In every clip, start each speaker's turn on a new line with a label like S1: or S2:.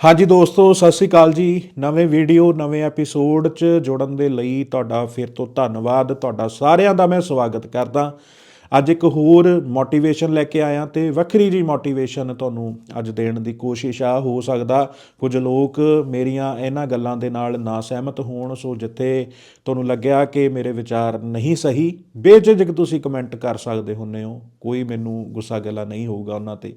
S1: ਹਾਂਜੀ ਦੋਸਤੋ, ਸਤਿ ਸ੍ਰੀ ਅਕਾਲ ਜੀ। ਨਵੇਂ ਵੀਡੀਓ, ਨਵੇਂ ਐਪੀਸੋਡ 'ਚ ਜੁੜਨ ਦੇ ਲਈ ਤੁਹਾਡਾ ਫਿਰ ਤੋਂ ਧੰਨਵਾਦ। ਤੁਹਾਡਾ ਸਾਰਿਆਂ ਦਾ ਮੈਂ ਸਵਾਗਤ ਕਰਦਾ। ਅੱਜ ਇੱਕ ਹੋਰ ਮੋਟੀਵੇਸ਼ਨ ਲੈ ਕੇ ਆਇਆ ਤੇ ਵੱਖਰੀ ਜੀ ਮੋਟੀਵੇਸ਼ਨ ਤੁਹਾਨੂੰ ਅੱਜ ਦੇਣ ਦੀ ਕੋਸ਼ਿਸ਼ ਆ। ਹੋ ਸਕਦਾ ਕੁਝ ਲੋਕ ਮੇਰੀਆਂ ਇਹਨਾਂ ਗੱਲਾਂ ਦੇ ਨਾਲ ਨਾ ਸਹਿਮਤ ਹੋਣ, ਸੋ ਜਿੱਥੇ ਤੁਹਾਨੂੰ ਲੱਗਿਆ ਕਿ ਮੇਰੇ ਵਿਚਾਰ ਨਹੀਂ ਸਹੀ, ਬੇਝਿਜਕ ਤੁਸੀਂ ਕਮੈਂਟ ਕਰ ਸਕਦੇ ਹੁੰਨੇ ਹੋ। ਕੋਈ ਮੈਨੂੰ ਗੁੱਸਾ ਗਿਲਾ ਨਹੀਂ ਹੋਊਗਾ ਉਹਨਾਂ ਤੇ।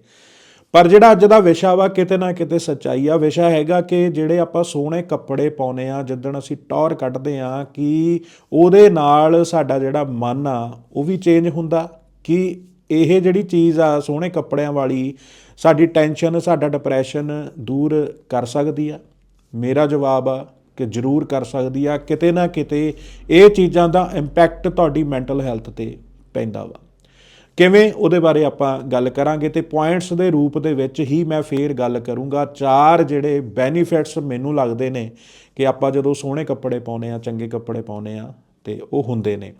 S1: ਪਰ ਜਿਹੜਾ ਅੱਜ ਦਾ ਵਿਸ਼ਾ ਵਾ, ਕਿਤੇ ਨਾ ਕਿਤੇ ਸੱਚਾਈ ਆ। ਵਿਸ਼ਾ ਹੈਗਾ ਕਿ ਜਿਹੜੇ ਆਪਾਂ ਸੋਹਣੇ ਕੱਪੜੇ ਪਾਉਨੇ ਆ ਜਿੱਦਣ ਅਸੀਂ ਟੌਰ ਕੱਢਦੇ ਆ, ਕਿ ਉਹਦੇ ਨਾਲ ਸਾਡਾ ਜਿਹੜਾ ਮਨ ਆ, ਉਹ ਵੀ ਚੇਂਜ ਹੁੰਦਾ। ਕਿ ਇਹ ਜਿਹੜੀ ਚੀਜ਼ ਆ, ਸੋਹਣੇ ਕੱਪੜਿਆਂ ਵਾਲੀ, ਸਾਡੀ ਟੈਨਸ਼ਨ ਸਾਡਾ ਡਿਪਰੈਸ਼ਨ ਦੂਰ ਕਰ ਸਕਦੀ ਆ। ਮੇਰਾ ਜਵਾਬ ਆ ਕਿ ਜ਼ਰੂਰ ਕਰ ਸਕਦੀ ਆ। ਕਿਤੇ ਨਾ ਕਿਤੇ ਇਹ ਚੀਜ਼ਾਂ ਦਾ ਇੰਪੈਕਟ ਤੁਹਾਡੀ ਮੈਂਟਲ ਹੈਲਥ ਤੇ ਪੈਂਦਾ ਵਾ। ਕਿਵੇਂ ਉਹਦੇ ਬਾਰੇ ਆਪਾਂ ਗੱਲ ਕਰਾਂਗੇ ਤੇ ਪੁਆਇੰਟਸ ਦੇ ਰੂਪ ਦੇ ਵਿੱਚ ਹੀ ਮੈਂ ਫੇਰ ਗੱਲ ਕਰੂੰਗਾ। ਚਾਰ ਜਿਹੜੇ ਬੈਨੀਫਿਟਸ ਮੈਨੂੰ ਲੱਗਦੇ ਨੇ ਕਿ ਆਪਾਂ ਜਦੋਂ ਸੋਹਣੇ ਕੱਪੜੇ ਪਾਉਨੇ ਆ ਚੰਗੇ ਕੱਪੜੇ ਪਾਉਨੇ ਆ ਤੇ ਉਹ ਹੁੰਦੇ ਨੇ।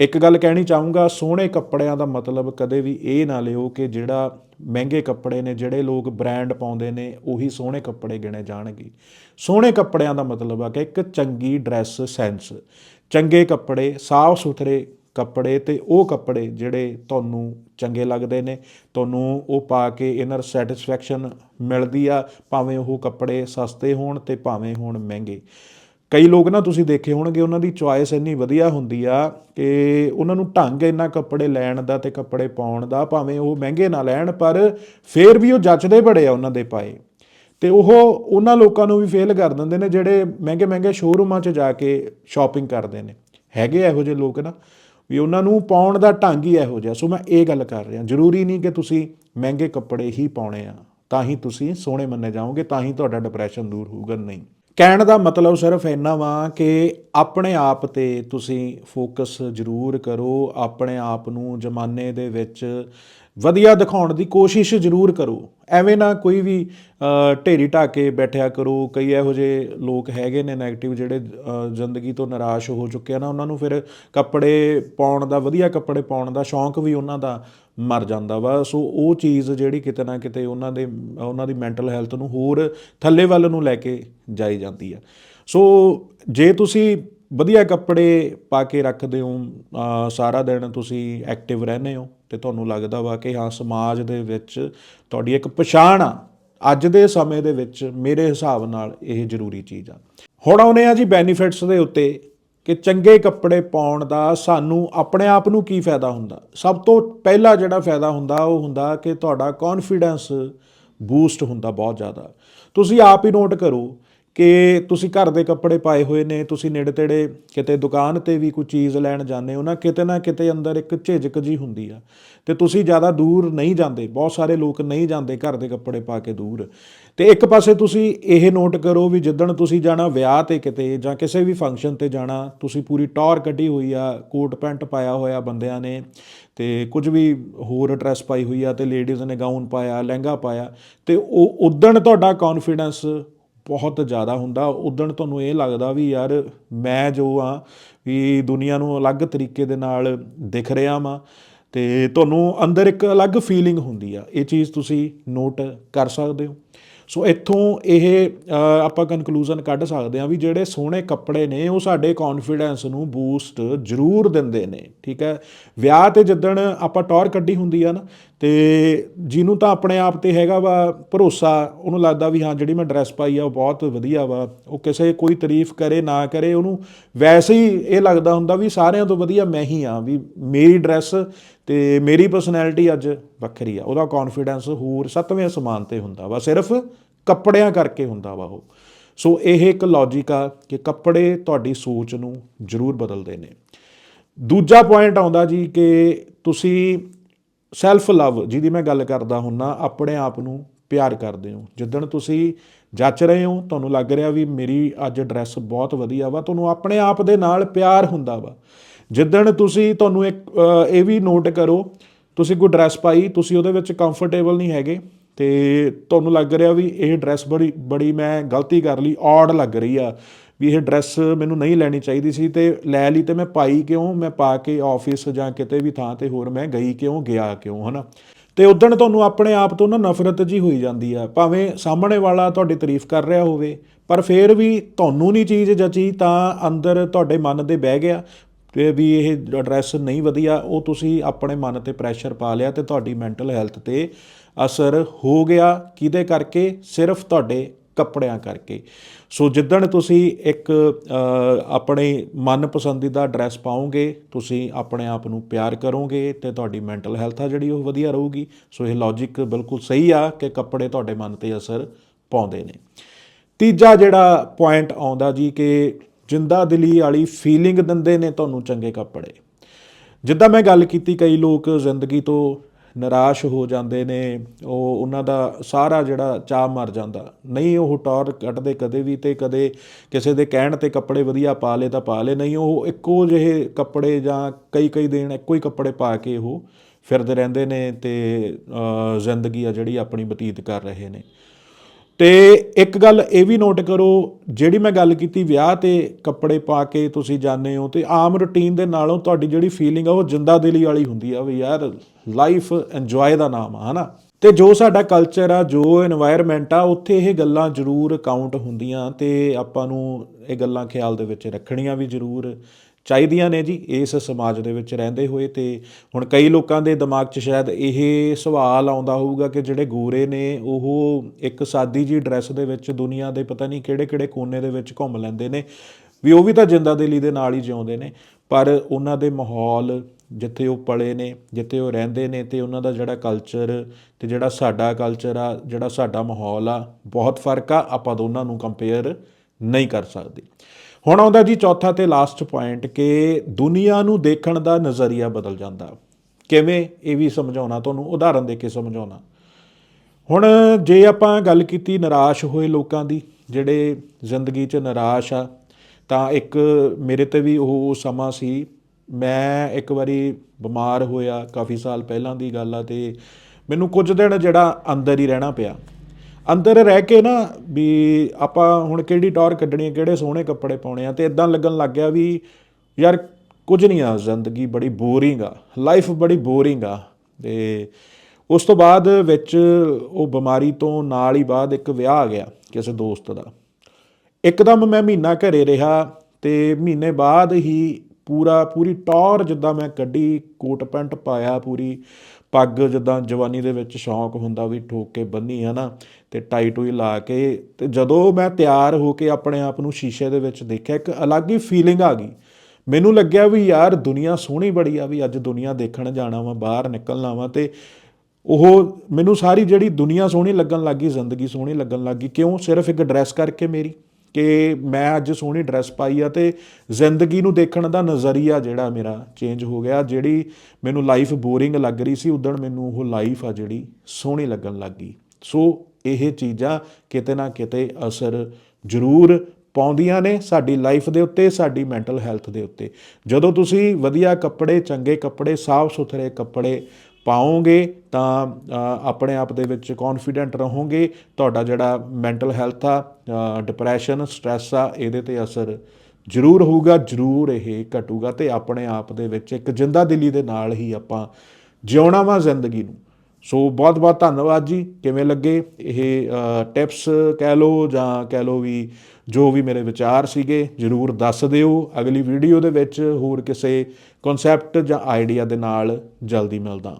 S1: ਇੱਕ ਗੱਲ ਕਹਿਣੀ ਚਾਹੂੰਗਾ, ਸੋਹਣੇ ਕੱਪੜਿਆਂ ਦਾ ਮਤਲਬ ਕਦੇ ਵੀ ਇਹ ਨਾ ਲਿਓ ਕਿ ਜਿਹੜਾ ਮਹਿੰਗੇ ਕੱਪੜੇ ਨੇ, ਜਿਹੜੇ ਲੋਕ ਬ੍ਰਾਂਡ ਪਾਉਂਦੇ ਨੇ, ਉਹੀ ਸੋਹਣੇ ਕੱਪੜੇ ਗਿਣੇ ਜਾਣਗੇ। ਸੋਹਣੇ ਕੱਪੜਿਆਂ ਦਾ ਮਤਲਬ ਆ ਕਿ ਇੱਕ ਚੰਗੀ ਡਰੈਸ ਸੈਂਸ ਚੰਗੇ ਕੱਪੜੇ ਸਾਫ਼ ਸੁਥਰੇ ਕੱਪੜੇ ਤੇ ਉਹ ਕੱਪੜੇ ਜਿਹੜੇ ਤੁਹਾਨੂੰ ਚੰਗੇ ਲੱਗਦੇ ਨੇ, ਤੁਹਾਨੂੰ ਉਹ ਪਾ ਕੇ ਇਨਰ ਸੈਟੀਸਫੈਕਸ਼ਨ ਮਿਲਦੀ ਆ, ਭਾਵੇਂ ਉਹ ਕੱਪੜੇ ਸਸਤੇ ਹੋਣ ਤੇ ਭਾਵੇਂ ਹੋਣ ਮਹਿੰਗੇ। ਕਈ ਲੋਕ ਨਾ ਤੁਸੀਂ ਦੇਖੇ ਹੋਣਗੇ, ਉਹਨਾਂ ਦੀ ਚੁਆਇਸ ਇੰਨੀ ਵਧੀਆ ਹੁੰਦੀ ਆ ਕਿ ਉਹਨਾਂ ਨੂੰ ਢੰਗ ਇੰਨਾ ਕੱਪੜੇ ਲੈਣ ਦਾ ਤੇ ਕੱਪੜੇ ਪਾਉਣ ਦਾ, ਭਾਵੇਂ ਉਹ ਮਹਿੰਗੇ ਨਾ ਲੈਣ, ਪਰ ਫੇਰ ਵੀ ਉਹ ਜੱਚਦੇ ਬੜੇ ਆ ਉਹਨਾਂ ਦੇ ਪਾਏ। ਤੇ ਉਹ ਉਹਨਾਂ ਲੋਕਾਂ ਨੂੰ ਵੀ ਫੇਲ ਕਰ ਦਿੰਦੇ ਨੇ, ਜਿਹੜੇ ਮਹਿੰਗੇ ਮਹਿੰਗੇ ਸ਼ੋਰੂਮਾਂ 'ਚ ਜਾ ਕੇ ਸ਼ਾਪਿੰਗ ਕਰਦੇ ਨੇ। ਹੈਗੇ ਇਹੋ ਜਿਹੇ ਲੋਕ ਨਾ। ਵੀ ਉਹਨਾਂ ਨੂੰ ਪਾਉਣ ਦਾ ਢੰਗ ਹੀ ਇਹੋ ਜਿਹਾ। ਸੋ ਮੈਂ ਇਹ ਗੱਲ ਕਰ ਰਿਹਾ, ਜ਼ਰੂਰੀ ਨਹੀਂ ਕਿ ਤੁਸੀਂ ਮਹਿੰਗੇ ਕੱਪੜੇ ਹੀ ਪਾਉਣੇ ਆ, ਤਾਂ ਹੀ ਤੁਸੀਂ ਸੋਹਣੇ ਮੰਨੇ ਜਾਓਗੇ, ਤਾਂ ਹੀ ਤੁਹਾਡਾ ਡਿਪਰੈਸ਼ਨ ਦੂਰ ਹੋਊਗਾ। ਨਹੀਂ। ਕਹਿਣ ਦਾ ਮਤਲਬ ਸਿਰਫ ਇੰਨਾ ਵਾ ਕਿ ਆਪਣੇ ਆਪ ਤੇ ਤੁਸੀਂ ਫੋਕਸ ਜ਼ਰੂਰ ਕਰੋ, ਆਪਣੇ ਆਪ ਨੂੰ ਜ਼ਮਾਨੇ ਦੇ ਵਿੱਚ ਵਧੀਆ ਦਿਖਾਉਣ ਦੀ ਕੋਸ਼ਿਸ਼ ਜ਼ਰੂਰ ਕਰੋ। ਐਵੇਂ ਨਾ ਕੋਈ ਵੀ ਢੇਰੀ ਢਾ ਕੇ ਬੈਠਿਆ ਕਰੋ, ਕਈ ਇਹੋ ਜਿਹੇ ਲੋਕ ਹੈਗੇ ਨੇ 네ਗੇਟਿਵ ਜਿਹੜੇ ਜ਼ਿੰਦਗੀ ਤੋਂ ਨਿਰਾਸ਼ ਹੋ ਚੁੱਕੇ ਆ ਨਾ, ਉਹਨਾਂ ਨੂੰ ਫਿਰ ਕੱਪੜੇ ਪਾਉਣ ਦਾ, ਵਧੀਆ ਕੱਪੜੇ ਪਾਉਣ ਦਾ ਸ਼ੌਂਕ ਵੀ ਉਹਨਾਂ ਦਾ ਮਰ ਜਾਂਦਾ ਵਾ। ਸੋ ਉਹ ਚੀਜ਼ ਜਿਹੜੀ ਕਿਤੇ ਨਾ ਕਿਤੇ ਉਹਨਾਂ ਦੇ, ਉਹਨਾਂ ਦੀ ਮੈਂਟਲ ਹੈਲਥ ਨੂੰ ਹੋਰ ਥੱਲੇ ਵੱਲ ਨੂੰ ਲੈ ਕੇ ਜਾਈ ਜਾਂਦੀ ਆ ਸੋ ਜੇ ਤੁਸੀਂ ਵਧੀਆ ਕੱਪੜੇ ਪਾ ਕੇ ਰੱਖਦੇ ਹੋ ਸਾਰਾ ਦਿਨ ਤੁਸੀਂ ਐਕਟਿਵ ਰਹਿੰਦੇ ਹੋ, ਤੇ ਤੁਹਾਨੂੰ ਲੱਗਦਾ ਵਾ ਕਿ ਹਾਂ, ਸਮਾਜ ਦੇ ਵਿੱਚ ਤੁਹਾਡੀ ਇੱਕ ਪਛਾਣ ਆ, ਅੱਜ ਦੇ ਸਮੇਂ ਦੇ ਵਿੱਚ ਮੇਰੇ ਹਿਸਾਬ ਨਾਲ ਇਹ ਜ਼ਰੂਰੀ ਚੀਜ਼ ਆ। ਹੁਣ ਆਉਨੇ ਆ ਜੀ ਬੈਨੀਫਿਟਸ ਦੇ ਉੱਤੇ ਕਿ ਚੰਗੇ ਕੱਪੜੇ ਪਾਉਣ ਦਾ ਸਾਨੂੰ ਆਪਣੇ ਆਪ ਨੂੰ ਕੀ ਫਾਇਦਾ ਹੁੰਦਾ? ਸਭ ਤੋਂ ਪਹਿਲਾ ਜਿਹੜਾ ਫਾਇਦਾ ਹੁੰਦਾ, ਉਹ ਹੁੰਦਾ ਕਿ ਤੁਹਾਡਾ ਕੌਨਫੀਡੈਂਸ ਬੂਸਟ ਹੁੰਦਾ ਬਹੁਤ ਜ਼ਿਆਦਾ। ਤੁਸੀਂ ਆਪ ਹੀ ਨੋਟ ਕਰੋ ਕਿ ਤੁਸੀਂ ਘਰ ਦੇ ਕੱਪੜੇ ਪਾਏ ਹੋਏ ਨੇ, ਤੁਸੀਂ ਨੇੜੇ ਤੇੜੇ ਕਿਤੇ ਦੁਕਾਨ ਤੇ ਵੀ ਕੋਈ ਚੀਜ਼ ਲੈਣ ਜਾਂਦੇ ਹੋ ਨਾ ਕਿਤੇ ਨਾ ਕਿਤੇ ਅੰਦਰ ਇੱਕ ਝਿਜਕ ਜੀ ਹੁੰਦੀ ਆ। ਤੇ ਤੁਸੀਂ ਜ਼ਿਆਦਾ ਦੂਰ ਨਹੀਂ ਜਾਂਦੇ, ਬਹੁਤ ਸਾਰੇ ਲੋਕ ਨਹੀਂ ਜਾਂਦੇ ਘਰ ਦੇ ਕੱਪੜੇ ਪਾ ਕੇ ਦੂਰ। ਤੇ ਇੱਕ ਪਾਸੇ ਤੁਸੀਂ ਇਹ ਨੋਟ ਕਰੋ ਵੀ ਜਿੱਦਣ ਤੁਸੀਂ ਜਾਣਾ ਵਿਆਹ ਤੇ ਕਿਤੇ ਜਾਂ ਕਿਸੇ ਵੀ ਫੰਕਸ਼ਨ ਤੇ ਜਾਣਾ, ਤੁਸੀਂ ਪੂਰੀ ਟੌਰ ਕੱਢੀ ਹੋਈ ਆ, ਕੋਟ ਪੈਂਟ ਪਾਇਆ ਹੋਇਆ ਬੰਦਿਆਂ ਨੇ, ਤੇ ਕੁਝ ਵੀ ਹੋਰ ਡਰੈਸ ਪਾਈ ਹੋਈ ਆ, ਤੇ ਲੇਡੀਜ਼ ਨੇ ਗਾਊਨ ਪਾਇਆ, ਲਹਿੰਗਾ ਪਾਇਆ, ਤੇ ਉਹ, ਉਦਣ ਤੁਹਾਡਾ ਕੌਨਫੀਡੈਂਸ ਬਹੁਤ ਜ਼ਿਆਦਾ ਹੁੰਦਾ। ਉਦਣ ਤੁਹਾਨੂੰ ਇਹ ਲੱਗਦਾ ਵੀ ਯਾਰ ਮੈਂ ਜੋ ਆ ਵੀ ਦੁਨੀਆ ਨੂੰ ਅਲੱਗ ਤਰੀਕੇ ਦੇ ਨਾਲ ਦਿਖ ਰਿਹਾ ਵਾਂ ਤੇ ਤੁਹਾਨੂੰ ਅੰਦਰ ਇੱਕ ਅਲੱਗ ਫੀਲਿੰਗ ਹੁੰਦੀ ਆ। ਇਹ ਚੀਜ਼ ਤੁਸੀਂ ਨੋਟ ਕਰ ਸਕਦੇ ਹੋ। ਸੋ ਇੱਥੋਂ ਇਹ ਆਪਾਂ ਕਨਕਲੂਜਨ ਕੱਢ ਸਕਦੇ ਹਾਂ ਵੀ ਜਿਹੜੇ ਸੋਹਣੇ ਕੱਪੜੇ ਨੇ, ਉਹ ਸਾਡੇ ਕੌਨਫੀਡੈਂਸ ਨੂੰ ਬੂਸਟ ਜ਼ਰੂਰ ਦਿੰਦੇ ਨੇ, ਠੀਕ ਹੈ? ਵਿਆਹ ਤੇ ਜਿੱਦਣ ਆਪਾਂ ਟੌਰ ਕੱਢੀ ਹੁੰਦੀ ਆ ਨਾ, ਤੇ ਜਿਹਨੂੰ ਤਾਂ ਆਪਣੇ ਆਪ ਤੇ ਹੈਗਾ ਵਾ ਭਰੋਸਾ, ਉਹਨੂੰ ਲੱਗਦਾ ਵੀ ਹਾਂ, ਜਿਹੜੀ ਮੈਂ ਡਰੈਸ ਪਾਈ ਆ, ਉਹ ਬਹੁਤ ਵਧੀਆ ਵਾ, ਉਹ ਕਿਸੇ ਕੋਈ ਤਾਰੀਫ ਕਰੇ, ਨਾ ਕਰੇ, ਉਹਨੂੰ ਵੈਸੇ ਹੀ ਇਹ ਲੱਗਦਾ ਹੁੰਦਾ ਵੀ ਸਾਰਿਆਂ ਤੋਂ ਵਧੀਆ ਮੈਂ ਹੀ ਆ, ਵੀ ਮੇਰੀ ਡਰੈਸ ਤੇ ਮੇਰੀ ਪਰਸਨੈਲਿਟੀ ਅੱਜ ਵੱਖਰੀ ਆ। ਉਹਦਾ ਕੌਨਫੀਡੈਂਸ ਹੋਰ ਸੱਤਵੇਂ ਅਸਮਾਨ ਤੇ ਹੁੰਦਾ ਵਾ, ਸਿਰਫ ਕੱਪੜਿਆਂ ਕਰਕੇ ਹੁੰਦਾ ਵਾ ਉਹ। ਸੋ ਇਹ ਇੱਕ ਲੌਜੀਕ ਆ ਕਿ ਕੱਪੜੇ ਤੁਹਾਡੀ ਸੋਚ ਨੂੰ ਜ਼ਰੂਰ ਬਦਲਦੇ ਨੇ। ਦੂਜਾ ਪੁਆਇੰਟ ਆਉਂਦਾ ਜੀ ਕਿ ਤੁਸੀਂ ਸੈਲਫ ਲਵ ਜਿਹਦੀ ਮੈਂ ਗੱਲ ਕਰਦਾ ਹੁੰਨਾ, ਆਪਣੇ ਆਪ ਨੂੰ ਪਿਆਰ ਕਰਦੇ ਹੋ। ਜਿੱਦਣ ਤੁਸੀਂ ਜੱਚ ਰਹੇ ਹੋ, ਤੁਹਾਨੂੰ ਲੱਗ ਰਿਹਾ ਵੀ ਮੇਰੀ ਅੱਜ ਡਰੈਸ ਬਹੁਤ ਵਧੀਆ ਵਾ, ਤੁਹਾਨੂੰ ਆਪਣੇ ਆਪ ਦੇ ਨਾਲ ਪਿਆਰ ਹੁੰਦਾ ਵਾ। ਜਿੱਦਣ ਤੁਸੀਂ ਤੁਹਾਨੂੰ ਇੱਕ ਇਹ ਵੀ ਨੋਟ ਕਰੋ, ਤੁਸੀਂ ਕੋਈ ਡਰੈਸ ਪਾਈ, ਤੁਸੀਂ ਉਹਦੇ ਵਿੱਚ ਕੰਫਰਟੇਬਲ ਨਹੀਂ ਹੈਗੇ, ਤੇ ਤੁਹਾਨੂੰ ਲੱਗ ਰਿਹਾ ਵੀ ਇਹ ਡਰੈਸ ਬੜੀ ਬੜੀ ਮੈਂ ਗਲਤੀ ਕਰ ਲਈ ਔਡ ਲੱਗ ਰਹੀ ਆ, ਵੀ ਇਹ ਡਰੈਸ ਮੈਨੂੰ ਨਹੀਂ ਲੈਣੀ ਚਾਹੀਦੀ ਸੀ, ਤੇ ਲੈ ਲਈ ਤੇ ਮੈਂ ਪਾਈ ਕਿਉਂ? ਮੈਂ ਪਾ ਕੇ ਆਫਿਸ ਜਾਂ ਕਿਤੇ ਵੀ ਥਾਂ ਤੇ ਹੋਰ ਮੈਂ ਗਈ ਕਿਉਂ, ਗਿਆ ਕਿਉਂ, ਹਨਾ? ਤੇ ਉਦੋਂ ਤੁਹਾਨੂੰ ਆਪਣੇ ਆਪ ਤੋਂ ਨਾ ਨਫ਼ਰਤ ਜੀ ਹੋਈ ਜਾਂਦੀ ਆ, ਭਾਵੇਂ ਸਾਹਮਣੇ ਵਾਲਾ ਤੁਹਾਡੀ ਤਾਰੀਫ ਕਰ ਰਿਹਾ ਹੋਵੇ, ਪਰ ਫਿਰ ਵੀ ਤੁਹਾਨੂੰ ਨਹੀਂ ਚੀਜ਼ ਜਚੀ, ਤਾਂ ਅੰਦਰ ਤੁਹਾਡੇ ਮਨ ਦੇ ਬਹਿ ਗਿਆ ਤੇ ਵੀ ਇਹ ਐਡਰੈਸ ਨਹੀਂ ਵਧੀਆ ਉਹ ਤੁਸੀਂ ਆਪਣੇ ਮਨ ਤੇ ਪ੍ਰੈਸ਼ਰ ਪਾ ਲਿਆ ਤੇ ਤੁਹਾਡੀ ਮੈਂਟਲ ਹੈਲਥ ਤੇ ਅਸਰ ਹੋ ਗਿਆ। ਕਿਹਦੇ ਕਰਕੇ? ਸਿਰਫ ਤੁਹਾਡੇ ਕੱਪੜਿਆਂ ਕਰਕੇ। ਸੋ ਜਿੱਦਣ ਤੁਸੀਂ ਇੱਕ ਅ, ਆਪਣੇ ਮਨ ਪਸੰਦੀਦਾ ਡਰੈਸ ਪਾਓਗੇ ਤੁਸੀਂ ਆਪਣੇ ਆਪ ਨੂੰ ਪਿਆਰ ਕਰੋਗੇ ਤੇ ਤੁਹਾਡੀ ਮੈਂਟਲ ਹੈਲਥ ਆ ਜਿਹੜੀ ਉਹ ਵਧੀਆ ਰਹੂਗੀ। ਸੋ ਇਹ ਲੌਜੀਕ ਬਿਲਕੁਲ ਸਹੀ ਆ ਕਿ ਕੱਪੜੇ ਤੁਹਾਡੇ ਮਨ ਤੇ ਅਸਰ ਪਾਉਂਦੇ ਨੇ। ਤੀਜਾ ਜਿਹੜਾ ਪੁਆਇੰਟ ਆਉਂਦਾ ਜੀ ਕਿ ਜਿੰਦਾ ਦਿਲੀ ਵਾਲੀ ਫੀਲਿੰਗ ਦਿੰਦੇ ਨੇ ਤੁਹਾਨੂੰ ਚੰਗੇ ਕੱਪੜੇ ਜਿੱਦਾਂ ਮੈਂ ਗੱਲ ਕੀਤੀ, ਕਈ ਲੋਕ ਜ਼ਿੰਦਗੀ ਤੋਂ ਨਿਰਾਸ਼ ਹੋ ਜਾਂਦੇ ਨੇ, ਉਹ ਉਹਨਾਂ ਦਾ ਸਾਰਾ ਜਿਹੜਾ ਚਾਹ ਮਰ ਜਾਂਦਾ। ਨਹੀਂ, ਉਹ ਟੌਰ ਕੱਢਦੇ ਕਦੇ ਵੀ ਤੇ ਕਦੇ ਕਿਸੇ ਦੇ ਕਹਿਣ ਤੇ ਕੱਪੜੇ ਵਧੀਆ ਪਾ ਲੇ ਤਾਂ ਪਾ ਲੇ ਨਹੀਂ, ਉਹ ਇੱਕੋ ਜਿਹੇ ਕੱਪੜੇ ਜਾਂ ਕਈ ਕਈ ਦਿਨ ਇੱਕੋ ਹੀ ਕੱਪੜੇ ਪਾ ਕੇ ਉਹ ਫਿਰਦੇ ਰਹਿੰਦੇ ਨੇ ਤੇ ਜ਼ਿੰਦਗੀ ਆ ਜਿਹੜੀ ਆਪਣੀ ਬਤੀਤ ਕਰ ਰਹੇ ਨੇ। ਤੇ ਇੱਕ ਗੱਲ ਇਹ ਵੀ ਨੋਟ ਕਰੋ, ਜਿਹੜੀ ਮੈਂ ਗੱਲ ਕੀਤੀ ਵਿਆਹ ਤੇ ਕੱਪੜੇ ਪਾ ਕੇ ਤੁਸੀਂ ਜਾਂਦੇ ਹੋ ਤੇ ਆਮ ਰੁਟੀਨ ਦੇ ਨਾਲੋਂ ਤੁਹਾਡੀ ਜਿਹੜੀ ਫੀਲਿੰਗ ਆ ਉਹ ਜਿੰਦਾ ਦਿਲੀ ਵਾਲੀ ਹੁੰਦੀ ਆ ਵੀ ਯਾਰ ਲਾਈਫ ਇੰਜੋਏ ਦਾ ਨਾਮ ਆ, ਹਨਾ? ਤੇ ਜੋ ਸਾਡਾ ਕਲਚਰ ਆ, ਜੋ এনवायरमेंट ਆ, ਉੱਥੇ ਇਹ ਗੱਲਾਂ ਜ਼ਰੂਰ ਕਾਊਂਟ ਹੁੰਦੀਆਂ ਤੇ ਆਪਾਂ ਨੂੰ ਇਹ ਗੱਲਾਂ ਖਿਆਲ ਦੇ ਵਿੱਚ ਰੱਖਣੀਆਂ ਵੀ ਜ਼ਰੂਰ। ਚਾਹੀਦੀਆਂ ਨੇ ਜੀ, ਇਸ ਸਮਾਜ ਦੇ ਵਿੱਚ ਰਹਿੰਦੇ ਹੋਏ ਤੇ ਹੁਣ ਕਈ ਲੋਕਾਂ ਦੇ ਦਿਮਾਗ 'ਚ ਸ਼ਾਇਦ ਇਹ ਸਵਾਲ ਆਉਂਦਾ ਹੋਊਗਾ ਕਿ ਜਿਹੜੇ ਗੋਰੇ ਨੇ, ਉਹ ਇੱਕ ਸਾਦੀ ਜੀ ਡਰੈਸ ਦੇ ਵਿੱਚ ਦੁਨੀਆ ਦੇ ਪਤਾ ਨਹੀਂ ਕਿਹੜੇ-ਕਿਹੜੇ ਕੋਨੇ ਦੇ ਵਿੱਚ ਘੁੰਮ ਲੈਂਦੇ ਨੇ। ਵੀ ਉਹ ਵੀ ਤਾਂ ਜਿੰਦਾ ਦਿਲੀ ਦੇ ਨਾਲ ਹੀ ਜਿਉਂਦੇ ਨੇ, ਪਰ ਉਹਨਾਂ ਦੇ ਮਾਹੌਲ ਜਿੱਥੇ ਉਹ ਪਲੇ ਨੇ, ਜਿੱਥੇ ਉਹ ਰਹਿੰਦੇ ਨੇ ਤੇ ਉਹਨਾਂ ਦਾ ਜਿਹੜਾ ਕਲਚਰ ਤੇ ਜਿਹੜਾ ਸਾਡਾ ਕਲਚਰ ਆ, ਜਿਹੜਾ ਸਾਡਾ ਮਾਹੌਲ ਆ, ਬਹੁਤ ਫ਼ਰਕ ਆ, ਆਪਾਂ ਦੋਨਾਂ ਨੂੰ ਕੰਪੇਅਰ ਨਹੀਂ ਕਰ ਸਕਦੇ। ਹੁਣ ਆਉਂਦਾ ਜੀ ਚੌਥਾ ਤੇ ਲਾਸਟ ਪੁਆਇੰਟ ਕਿ ਦੁਨੀਆ ਨੂੰ ਦੇਖਣ ਦਾ ਨਜ਼ਰੀਆ ਬਦਲ ਜਾਂਦਾ। ਕਿਵੇਂ? ਇਹ ਵੀ ਸਮਝਾਉਣਾ ਤੁਹਾਨੂੰ, ਉਦਾਹਰਨ ਦੇ ਕੇ ਸਮਝਾਉਣਾ। ਹੁਣ ਜੇ ਆਪਾਂ ਗੱਲ ਕੀਤੀ ਨਿਰਾਸ਼ ਹੋਏ ਲੋਕਾਂ ਦੀ, ਜਿਹੜੇ ਜ਼ਿੰਦਗੀ 'ਚ ਨਿਰਾਸ਼ ਆ, ਤਾਂ ਇੱਕ ਮੇਰੇ ਤੇ ਵੀ ਉਹ ਸਮਾਂ ਸੀ, ਮੈਂ ਇੱਕ ਵਾਰੀ ਬਿਮਾਰ ਹੋਇਆ ਕਾਫੀ ਸਾਲ ਪਹਿਲਾਂ ਦੀ ਗੱਲ ਆ ਤੇ ਮੈਨੂੰ ਕੁਝ ਦਿਨ ਜਿਹੜਾ ਅੰਦਰ ਹੀ ਰਹਿਣਾ ਪਿਆ। ਅੰਦਰ ਰਹਿ ਕੇ ਨਾ ਵੀ ਆਪਾਂ ਹੁਣ ਕਿਹੜੀ ਟੌਰ ਕੱਢਣੀ ਹੈ, ਕਿਹੜੇ ਸੋਹਣੇ ਕੱਪੜੇ ਪਾਉਣੇ ਆ ਤੇ ਇਦਾਂ ਲੱਗਣ ਲੱਗ ਗਿਆ ਵੀ ਯਾਰ ਕੁਝ ਨਹੀਂ ਆ, ਜ਼ਿੰਦਗੀ ਬੜੀ ਬੋਰਿੰਗ ਆ ਲਾਈਫ ਬੜੀ ਬੋਰਿੰਗ ਆ ਤੇ ਉਸ ਤੋਂ ਬਾਅਦ ਵਿੱਚ ਉਹ ਬਿਮਾਰੀ ਤੋਂ ਨਾਲ ਹੀ ਬਾਅਦ ਇੱਕ ਵਿਆਹ ਆ ਗਿਆ ਕਿਸੇ ਦੋਸਤ ਦਾ। ਇੱਕਦਮ ਮੈਂ ਮਹੀਨਾ ਘਰੇ ਰਿਹਾ ਤੇ ਮਹੀਨੇ ਬਾਅਦ ਹੀ ਪੂਰਾ, ਪੂਰੀ ਟੌਰ ਜਿੱਦਾਂ ਮੈਂ ਕੱਢੀ, ਕੋਟ ਪੈਂਟ ਪਾਇਆ ਪੂਰੀ ਪੱਗ ਜਿੱਦਾਂ ਜਵਾਨੀ ਦੇ ਵਿੱਚ ਸ਼ੌਂਕ ਹੁੰਦਾ ਵੀ ਠੋਕ ਕੇ ਬੰਨੀ ਹੈ ਨਾ ਤੇ ਟਾਈ ਟੂਈ ਲਾ ਕੇ ਤੇ ਜਦੋਂ ਮੈਂ ਤਿਆਰ ਹੋ ਕੇ ਆਪਣੇ ਆਪ ਨੂੰ ਸ਼ੀਸ਼ੇ ਦੇ ਵਿੱਚ ਦੇਖਿਆ, ਇੱਕ ਅਲੱਗ ਹੀ ਫੀਲਿੰਗ ਆ ਗਈ। ਮੈਨੂੰ ਲੱਗਿਆ ਵੀ ਯਾਰ ਦੁਨੀਆ ਸੋਹਣੀ ਬੜੀ ਆ, ਵੀ ਅੱਜ ਦੁਨੀਆ ਦੇਖਣ ਜਾਣਾ ਵਾ, ਬਾਹਰ ਨਿਕਲਣਾ ਵਾ ਤੇ ਉਹ ਮੈਨੂੰ ਸਾਰੀ ਜਿਹੜੀ ਦੁਨੀਆ ਸੋਹਣੀ ਲੱਗਣ ਲੱਗੀ ਜ਼ਿੰਦਗੀ ਸੋਹਣੀ ਲੱਗਣ ਲੱਗੀ ਕਿਉਂ? ਸਿਰਫ ਇੱਕ ਡਰੈਸ ਕਰਕੇ ਮੇਰੀ। ਕਿ ਮੈਂ ਅੱਜ ਸੋਹਣੀ ਡਰੈਸ ਪਾਈ ਆ ਤੇ ਜ਼ਿੰਦਗੀ ਨੂੰ ਦੇਖਣ ਦਾ ਨਜ਼ਰੀਆ ਜਿਹੜਾ ਮੇਰਾ ਚੇਂਜ ਹੋ ਗਿਆ, ਜਿਹੜੀ ਮੈਨੂੰ ਲਾਈਫ ਬੋਰਿੰਗ ਲੱਗ ਰਹੀ ਸੀ, ਉਦੋਂ ਮੈਨੂੰ ਉਹ ਲਾਈਫ ਆ ਜਿਹੜੀ ਸੋਹਣੀ ਲੱਗਣ ਲੱਗ ਗਈ। ਸੋ ਇਹ ਚੀਜ਼ਾਂ ਕਿਤੇ ਨਾ ਕਿਤੇ ਅਸਰ ਜ਼ਰੂਰ ਪਾਉਂਦੀਆਂ ਨੇ ਸਾਡੀ ਲਾਈਫ ਦੇ ਉੱਤੇ, ਸਾਡੀ ਮੈਂਟਲ ਹੈਲਥ ਦੇ ਉੱਤੇ। ਜਦੋਂ ਤੁਸੀਂ ਵਧੀਆ ਕੱਪੜੇ, ਚੰਗੇ ਕੱਪੜੇ ਸਾਫ਼ ਸੁਥਰੇ ਕੱਪੜੇ ਪਾਓਗੇ ਤਾਂ ਆਪਣੇ ਆਪ ਦੇ ਵਿੱਚ ਕੌਨਫੀਡੈਂਟ ਰਹੋਗੇ। ਤੁਹਾਡਾ ਜਿਹੜਾ ਮੈਂਟਲ ਹੈਲਥ ਆ ਡਿਪਰੈਸ਼ਨ ਸਟ੍ਰੈਸ ਆ, ਇਹਦੇ ਤੇ ਅਸਰ ਜ਼ਰੂਰ ਹੋਊਗਾ, ਜ਼ਰੂਰ ਇਹ ਘਟੂਗਾ ਤੇ ਆਪਣੇ ਆਪ ਦੇ ਵਿੱਚ ਇੱਕ ਜਿੰਦਾ ਦਿਲੀ ਦੇ ਨਾਲ ਹੀ ਆਪਾਂ ਜਿਉਣਾ ਵਾ ਜ਼ਿੰਦਗੀ ਨੂੰ। ਸੋ ਬਹੁਤ ਬਹੁਤ ਧੰਨਵਾਦ ਜੀ। ਕਿਵੇਂ ਲੱਗੇ ਇਹ ਟਿਪਸ ਕਹਿ ਲਓ ਜਾਂ ਕਹਿ ਲਓ ਵੀ ਜੋ ਵੀ ਮੇਰੇ ਵਿਚਾਰ ਸੀਗੇ, ਜਰੂਰ ਦੱਸ ਦਿਓ। ਅਗਲੀ ਵੀਡੀਓ ਦੇ ਵਿੱਚ ਹੋਰ ਕਿਸੇ ਕਨਸੈਪਟ ਜਾਂ ਆਈਡੀਆ ਦੇ ਨਾਲ ਜਲਦੀ ਮਿਲਦਾ